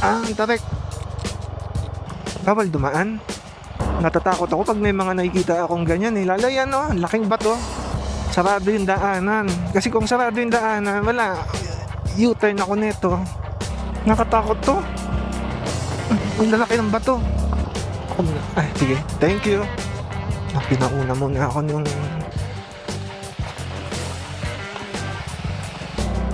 Ah, ang tarik. Bawal dumaan. Natatakot ako pag may mga nakikita akong ganyan eh. Lalo yan oh, laking bato. Sarado yung daanan. Kasi kung sarado yung daanan, wala. U-turn ako nito. Nakatakot to. Ang lalaki ng bato. Ay, sige. Thank you. Ah, pinauna muna ako yung...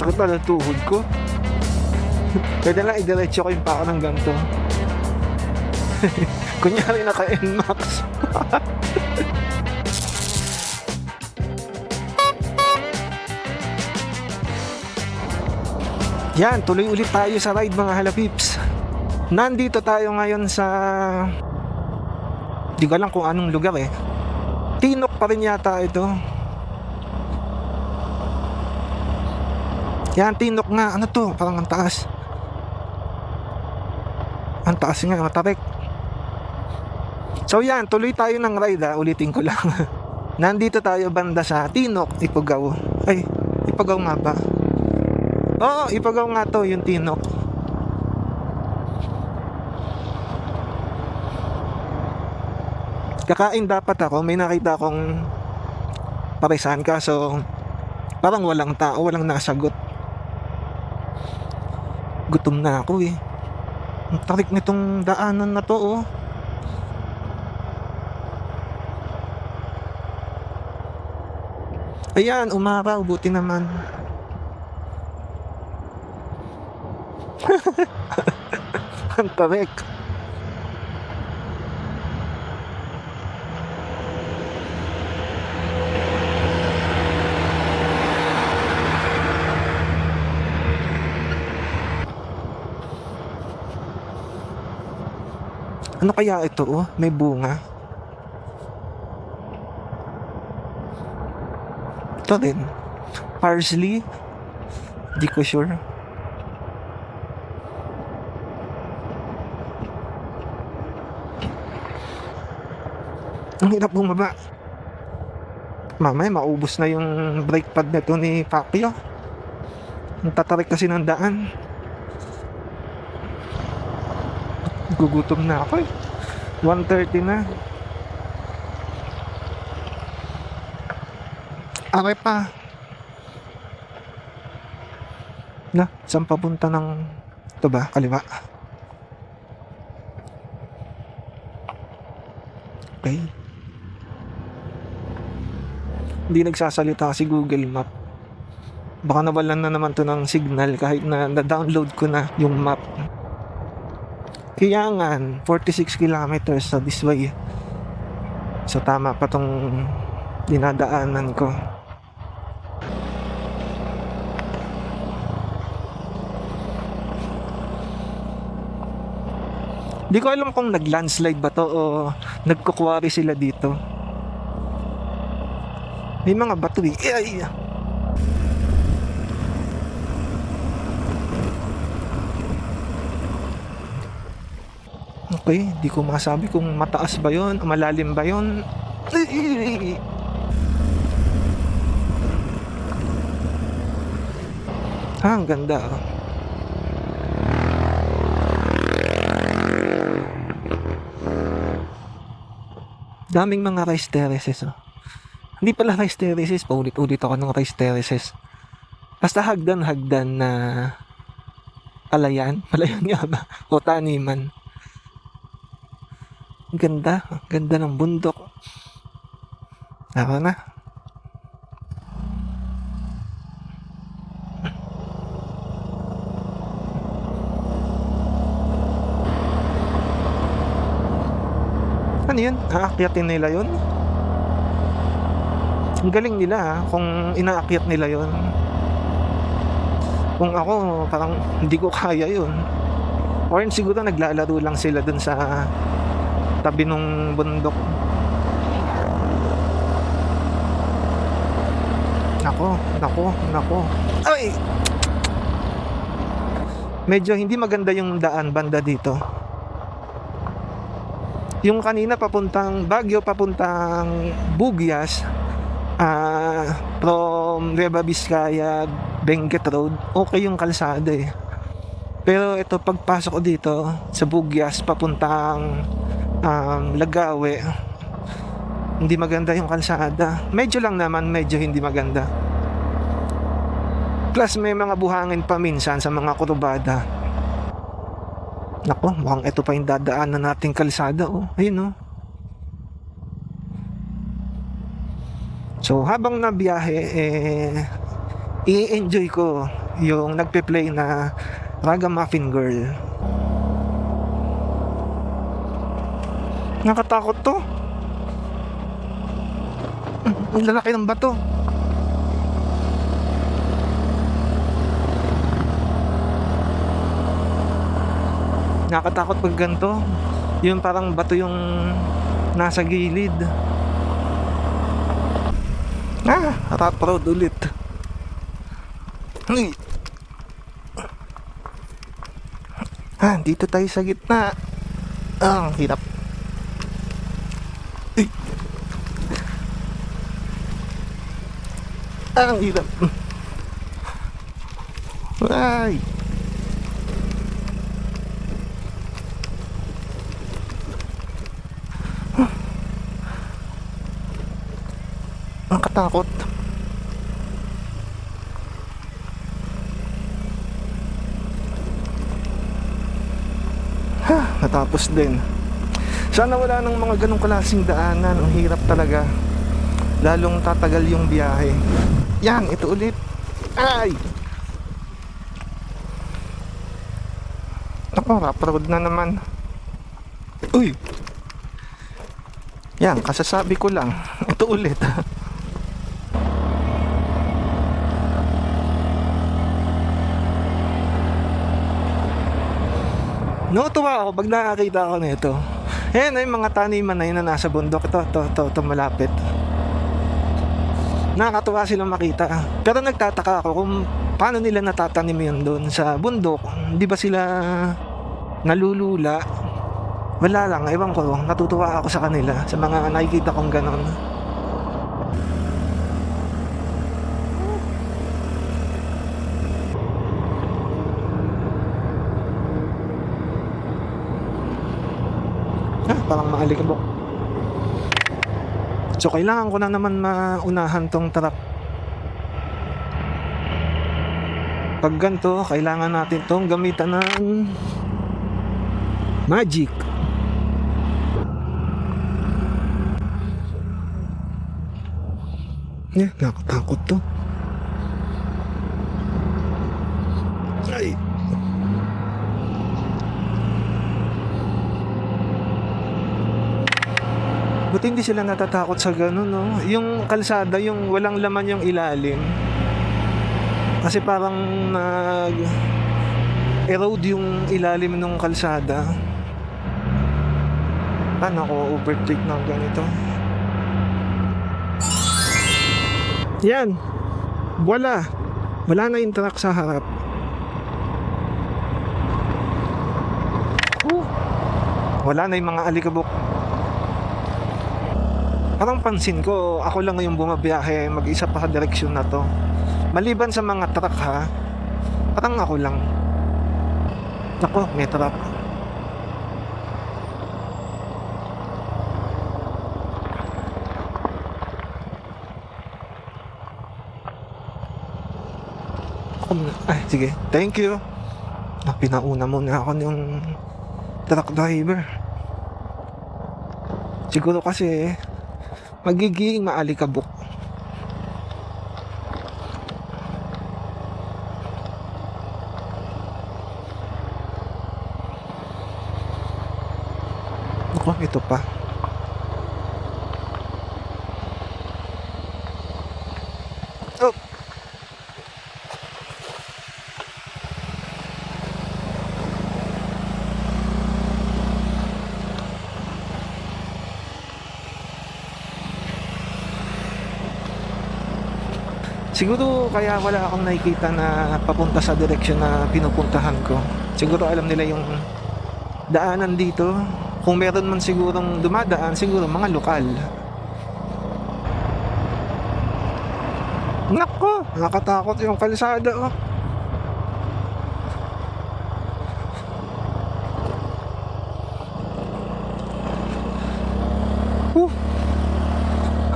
Sakit pala tuhod ko. Pwede lang idiretso ko yung pako ng ganito. Kunyari naka NMAX. Yan, tuloy ulit tayo sa ride mga halapips. Nandito tayo ngayon sa... Di ko alam kung anong lugar eh. Tinok pa rin yata ito. Yan, Tinok nga. Ano to? Parang ang taas. Ang taas nga, matarik. So yan, tuloy tayo ng ride ha. Ulitin ko lang. Nandito tayo banda sa Tinok, Ipagaw. Ay, Ipagaw nga ba? Oo, Ipagaw nga to, yung Tinok. Kakain dapat ako, may nakita akong paresan ka, so parang walang tao, walang nasagot. Gutom na ako eh. Ang tarik nitong daanan na to oh. Ayan, umaraw, buti naman. Ang tarik. Ano kaya ito oh? May bunga. Ito din. Parsley. Di ko sure. Ang hirap bumaba. Mamaya maubos na yung brake pad nito ni Pacquiao. Ang tatarik kasi ng daan. Gugutom na ako eh. 1.30 na. Aray pa. Na, saan papunta ng... Ito ba? Kaliwa. Okay. Hindi nagsasalita si Google Map. Baka nawalan na naman to ng signal kahit na na-download ko na yung map. Kiyangan, 46 kilometers sa this way. So tama pa tong dinadaanan ko. Di ko alam kung nag-landslide ba to o nagkukwari sila dito. May mga bato eh. Ay! Okay, di ko masabi kung mataas ba yon malalim ba yon. Ah, ang ganda. oh. Daming mga rice terraces. Oh. Hindi pala rice terraces, paulit-ulit ako ng rice terraces. Basta hagdan-hagdan na palayan. Palayan nga ba? O taniman. Ganda. Ang ganda ng bundok. Tara na. Ano yun? Aakyatin nila yun? Ang galing nila ha, kung inaakyat nila yun. Kung ako, parang hindi ko kaya yun. Or siguro naglalaro lang sila dun sa tabi nung bundok. Nako, nako, nako. Ay! Medyo hindi maganda yung daan banda dito. Yung kanina papuntang Baguio, papuntang Bugyas, ah from Nueva Vizcaya, Benguet Road, okay yung kalsada eh. Pero ito pagpasok ko dito sa Bugyas papuntang um, Lagawe, hindi maganda yung kalsada. Medyo lang naman, medyo hindi maganda. Plus may mga buhangin pa minsan sa mga kurubada. Nako, mukhang ito pa yung dadaanan nating kalsada. Oh, ayun oh. So habang nabiyahe, eh, i-enjoy ko yung nagpe-play na Ragamuffin Girl. Nakatakot to. Ang lalaki ng bato. Nakatakot pag ganito. Yung parang bato yung nasa gilid. Ah, rat road ulit. Ay. Ah, dito tayo sa gitna. Ah, hirap. Ay. Ah, ang hirap. Ay. Nakatakot. Ha, natapos din. Sana wala nang mga ganong klaseng daanan. Ang hirap talaga. Lalong tatagal yung biyahe. Yan, ito ulit. Ay! Ako, rap road na naman. Uy! Yan, kasasabi ko lang. Ito ulit. Natutuwa ako pag nakakita ako nito. Ayan ay mga taniman na yun na nasa bundok. Ito, ito, ito, ito malapit. Nakakatuwa silang makita. Pero nagtataka ako kung paano nila natatanim yun doon sa bundok. Di ba sila nalulula? Wala lang, ewan ko. Natutuwa ako sa kanila, sa mga nakikita kong ganon. Ah, parang maalikabok. So, kailangan ko na naman maunahan tong truck. Pag ganito, kailangan natin tong gamitan ng magic. Yeah, nakatakot to. Buti hindi sila natatakot sa ganun, no? Yung kalsada, yung walang laman yung ilalim. Kasi parang nag erode yung ilalim ng kalsada. Paano ako overtake ng ganito? Yan. Wala. Wala na yung truck sa harap. Wala na yung mga alikabok. Parang pansin ko, ako lang yung bumabiyahe mag-isa pa sa direksyon na to. Maliban sa mga truck ha, parang ako lang. Nako, may truck. Ay, sige. Thank you. Ah, pinauna muna ako ng truck driver. Siguro kasi magiging maalikabok. Ako, ito pa. Siguro kaya wala akong nakikita na papunta sa direksyon na pinupuntahan ko. Siguro alam nila yung daanan dito. Kung meron man sigurong dumadaan, siguro mga lokal. Nako, nakatakot yung kalsada oh. Whew.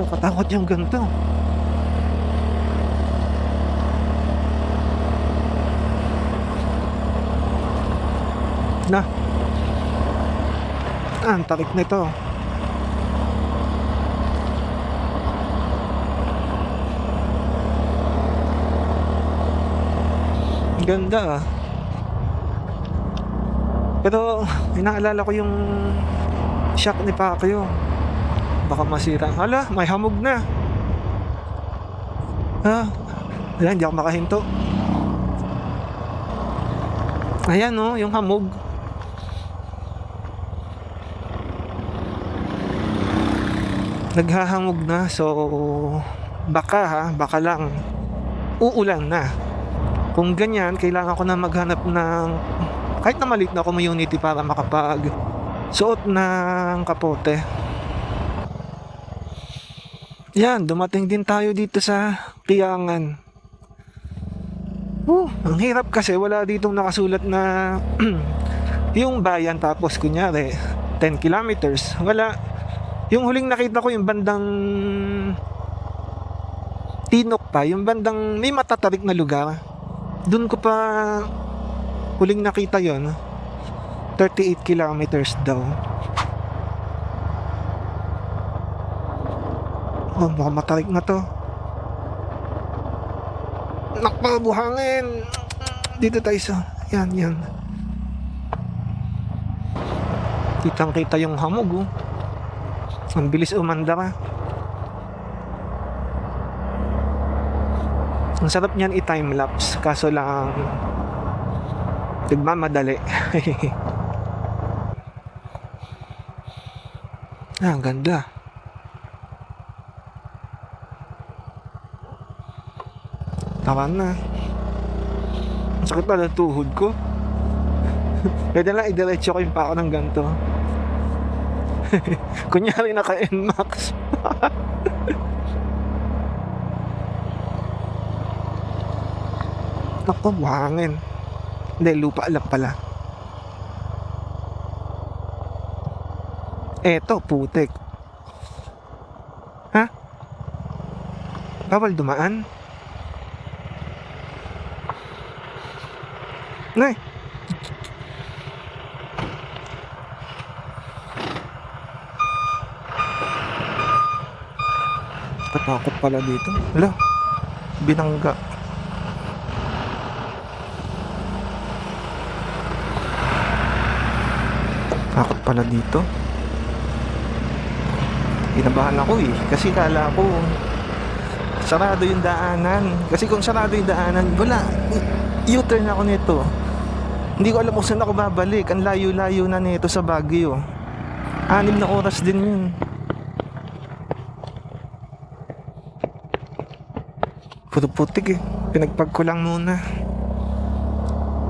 Nakatakot yung ganito. Na. Ah, ang takik nito. Ganda ah. Pero inaalala ko yung shock ni Pacquiao. Baka masira. Hala, may hamog na. Ah, wala, hindi ako makahinto. Ayan oh, yung hamog. Naghahamog na, so baka ha, baka lang uulan na. Kung ganyan, kailangan ko na maghanap ng kahit na maliit na community para makapag suot ng kapote. Yan, dumating din tayo dito sa Kiangan. Oh, ang hirap kasi wala ditong nakasulat na yung bayan tapos kunyari 10 kilometers. Wala. Yung huling nakita ko yung bandang Tinok pa, yung bandang may matatarik na lugar. Doon ko pa huling nakita yon 38 kilometers daw. Oh, baka matarik na to. Nakpa, buhangin. Dito tayo sa... Yan, yan. Kitang kita yung hamog, oh. Ang bilis umandar, ah. Ang sarap niyan i-timelapse. Kaso lang... Nagmamadali. ah, ang ganda. Tawan na. Ang sakit pala tuhod ko. Pwede lang idiretso ko yung pa ako ng ganito. Kunyari naka NMAX. Naku, buhangin. Hindi, lupa lang pala. Eto, putik. Ha? Bawal dumaan? Nay. Katakot pala dito. Hala. Binangga. Takot pala dito. Inabahan ako eh. Kasi kala ko sarado yung daanan. Kasi kung sarado yung daanan, wala. U-turn ako nito. Hindi ko alam kung saan ako babalik. Ang layo-layo na nito sa Baguio. Anim na oras din yun. Puro putik eh. Pinagpag ko lang muna.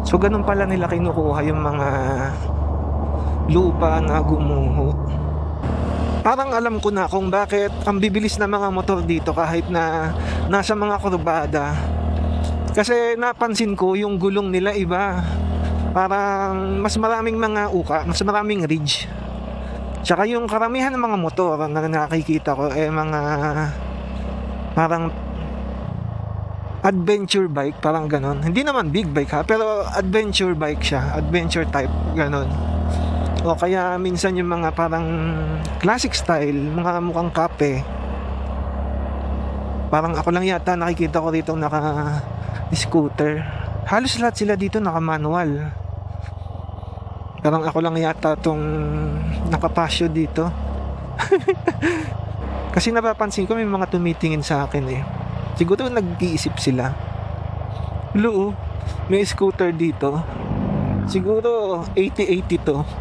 So ganun pala nila kinukuha yung mga lupa na gumuho. Parang alam ko na kung bakit ang bibilis na mga motor dito kahit na nasa mga kurbada. Kasi napansin ko yung gulong nila iba. Parang mas maraming mga uka, mas maraming ridge. Tsaka yung karamihan ng mga motor na nakikita ko eh mga parang adventure bike, parang ganon. Hindi naman big bike ha, pero adventure bike siya, adventure type, ganon. O kaya minsan yung mga parang classic style, mga mukhang kape. Parang ako lang yata nakikita ko dito naka scooter. Halos lahat sila dito naka manual. Parang ako lang yata tong nakapasyo dito. Kasi napapansin ko may mga tumitingin sa akin eh. Siguro nag-iisip sila. Hello, may scooter dito. Siguro 80-80 to.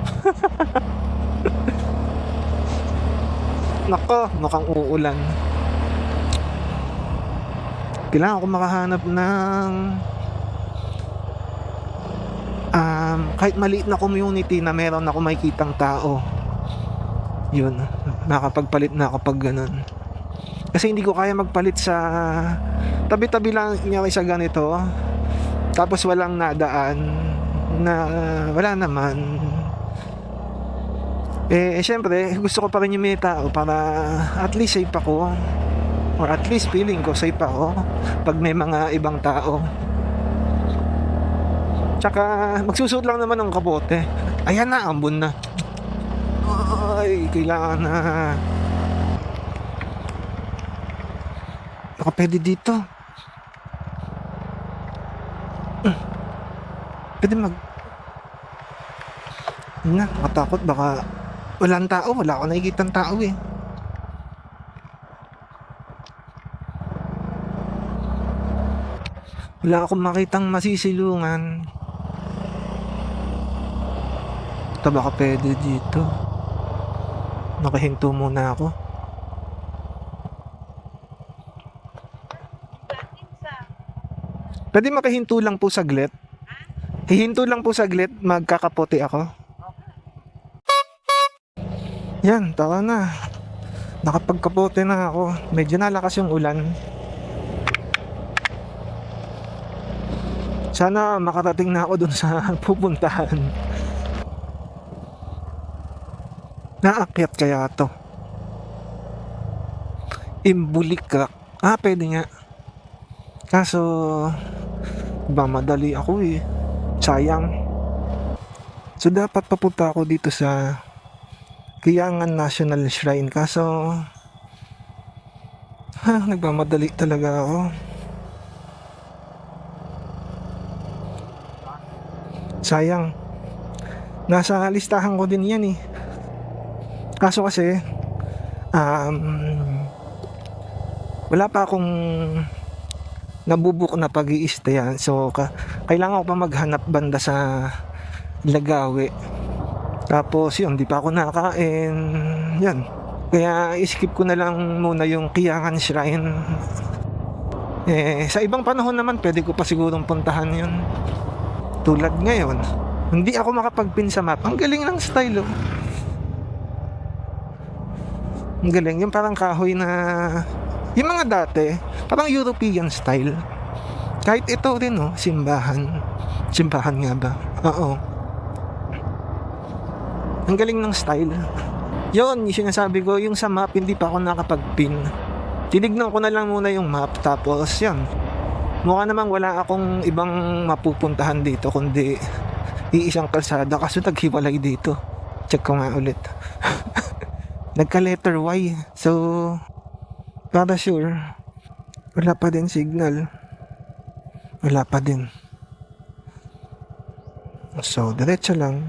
Nako, mukhang uulan. Kailangan ko makahanap ng um, kahit maliit na community na meron ako makikitang tao. Yun, nakapagpalit na ako pag ganun. Kasi hindi ko kaya magpalit sa tabi-tabi lang niya sa ganito. Tapos walang nadaan na wala naman. Eh, syempre, gusto ko pa rin yung may tao para at least safe ako. Or at least feeling ko safe ako pag may mga ibang tao. Tsaka, magsusuot lang naman ng kabote. Ayan na, ambon na. Ay, kailangan na. Baka pwede dito. Pwede mag... Na, nakatakot. Baka walang tao. Wala ako nakikita tao eh. Wala akong makitang masisilungan. Ito baka pwede dito. Nakahinto muna ako. Pwede makahinto lang po saglit. Hihinto lang po saglit, magkakapote ako. Yan, tara na. Nakapagkapote na ako. Medyo nalakas yung ulan. Sana makarating na ako dun sa pupuntahan. Naakyat kaya to. Imbulikrak. Ah, pwede nga. Kaso, ba madali ako eh. Sayang. So, dapat papunta ako dito sa Kiyangan National Shrine. Kaso, ha, nagmamadali talaga ako. Sayang. Nasa listahan ko din yan eh. Kaso kasi, um, wala pa akong nabubuk na pag yan. So, ka- kailangan ko pa maghanap banda sa Lagawi. Tapos yun, di pa ako nakakain. Yan. Kaya skip ko na lang muna yung Kiyangan Shrine. Eh, sa ibang panahon naman, pwede ko pa sigurong puntahan yun. Tulad ngayon, hindi ako makapagpin sa map. Ang galing ng style, oh. Ang galing. Yung parang kahoy na... Yung mga dati, parang European style. Kahit ito rin, oh, simbahan. Simbahan nga ba? Oo. Ang galing ng style. Yun, yung sinasabi ko, yung sa map, hindi pa ako nakapag-pin. Tinignan ko na lang muna yung map, tapos yan. Mukha namang wala akong ibang mapupuntahan dito, kundi iisang kalsada kasi naghiwalay dito. Check ko nga ulit. Nagka letter Y. So, para sure, wala pa din signal. Wala pa din. So, diretso lang.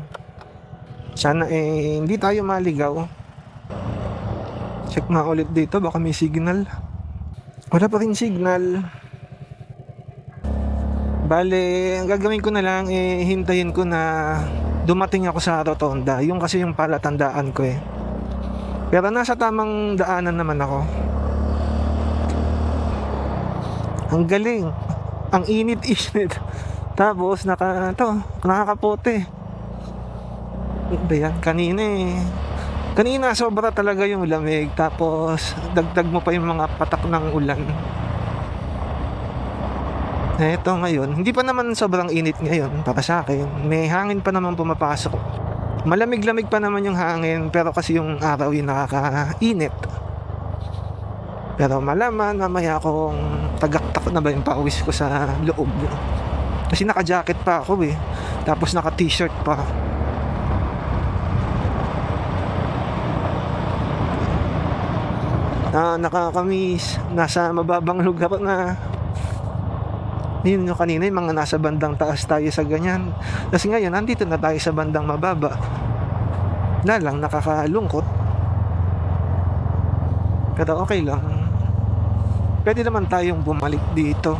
Sana eh, hindi tayo maligaw. Check nga ulit dito, baka may signal. Wala pa rin signal. Bale, ang gagawin ko na lang, eh, hintayin ko na dumating ako sa rotonda. Yung kasi yung palatandaan ko eh. Pero nasa tamang daanan naman ako. Ang galing. Ang init-init. Tapos, naka, to, nakakapote. Ano ba yan? Kanina eh. Kanina sobra talaga yung lamig. Tapos, dagdag mo pa yung mga patak ng ulan. Eto ngayon, hindi pa naman sobrang init ngayon para sa akin. May hangin pa naman pumapasok. Malamig-lamig pa naman yung hangin pero kasi yung araw yung nakakainit. Pero malaman mamaya kung tagaktak na ba yung pawis ko sa loob. Kasi naka-jacket pa ako eh. Tapos naka-t-shirt pa. Na nakakamis, nasa mababang lugar na yun yung kanina yung mga nasa bandang taas tayo sa ganyan kasi ngayon nandito na tayo sa bandang mababa na lang nakakalungkot pero okay lang pwede naman tayong bumalik dito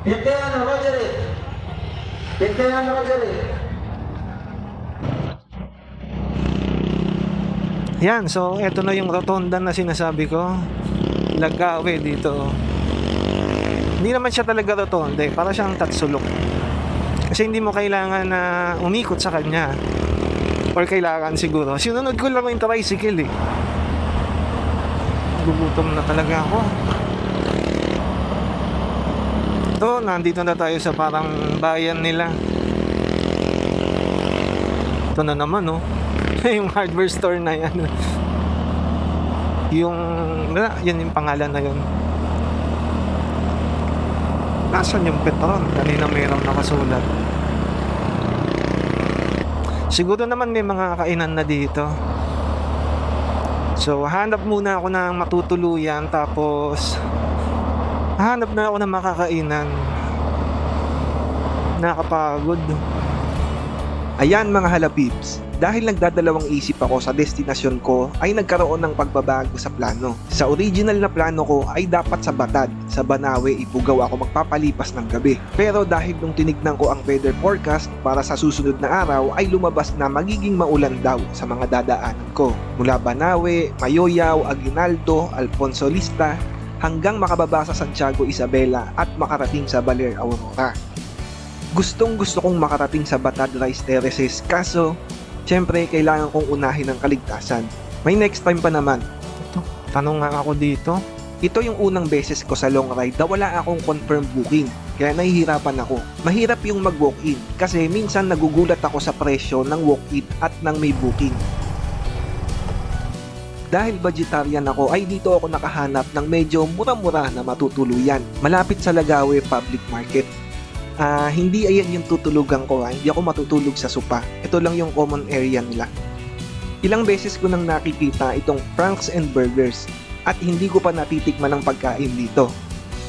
Pintayan ako eh. Pintayan ako eh. yan so eto na yung rotonda na sinasabi ko Lagawe dito hindi naman siya talaga rotonda eh. para siyang tatsulok kasi hindi mo kailangan na umikot sa kanya or kailangan siguro sinunod ko lang yung tricycle eh gugutom na talaga ako ito nandito na tayo sa parang bayan nila Ito na naman, oh. yung hardware store na yan. yung, yan yung pangalan na yun. Nasaan yung Petron? Kanina mayroong nakasulat. Siguro naman may mga kainan na dito. So, hanap muna ako ng matutuluyan tapos hanap na ako ng makakainan. Nakapagod. Ayan mga halapips, dahil nagdadalawang isip ako sa destinasyon ko ay nagkaroon ng pagbabago sa plano. Sa original na plano ko ay dapat sa Batad, sa Banawe ipugaw ako magpapalipas ng gabi. Pero dahil nung tinignan ko ang weather forecast para sa susunod na araw ay lumabas na magiging maulan daw sa mga dadaanan ko. Mula Banawe, Mayoyaw, Aguinaldo, Alfonso Lista, hanggang makababa sa Santiago Isabela at makarating sa Baler Aurora. Gustong gusto kong makarating sa Batad Rice Terraces kaso syempre kailangan kong unahin ang kaligtasan. May next time pa naman. Ito, tanong nga ako dito. Ito yung unang beses ko sa long ride na wala akong confirm booking. Kaya nahihirapan ako. Mahirap yung mag-walk-in kasi minsan nagugulat ako sa presyo ng walk-in at ng may booking. Dahil vegetarian ako ay dito ako nakahanap ng medyo mura-mura na matutuluyan. Malapit sa Lagawe Public Market. Ah, hindi ayan yung tutulugan ko ha. Hindi ako matutulog sa sopa. Ito lang yung common area nila. Ilang beses ko nang nakikita itong Franks and Burgers at hindi ko pa natitikman ang pagkain dito.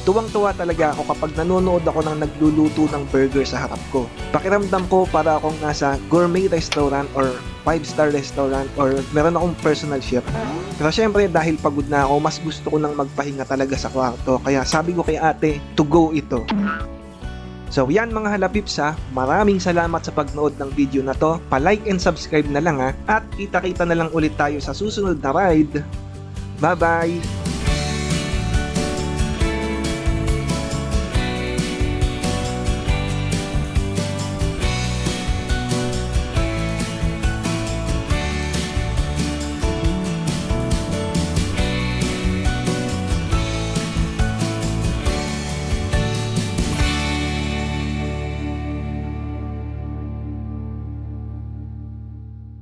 Tuwang-tuwa talaga ako kapag nanonood ako ng nagluluto ng burger sa harap ko. Pakiramdam ko para akong nasa gourmet restaurant or 5-star restaurant or meron akong personal chef. Pero syempre dahil pagod na ako, mas gusto ko nang magpahinga talaga sa kwarto. Kaya sabi ko kay ate, to go ito. So yan mga halapips ha, maraming salamat sa pagnood ng video na to. Pa-like and subscribe na lang ha. At kita-kita na lang ulit tayo sa susunod na ride. Bye-bye!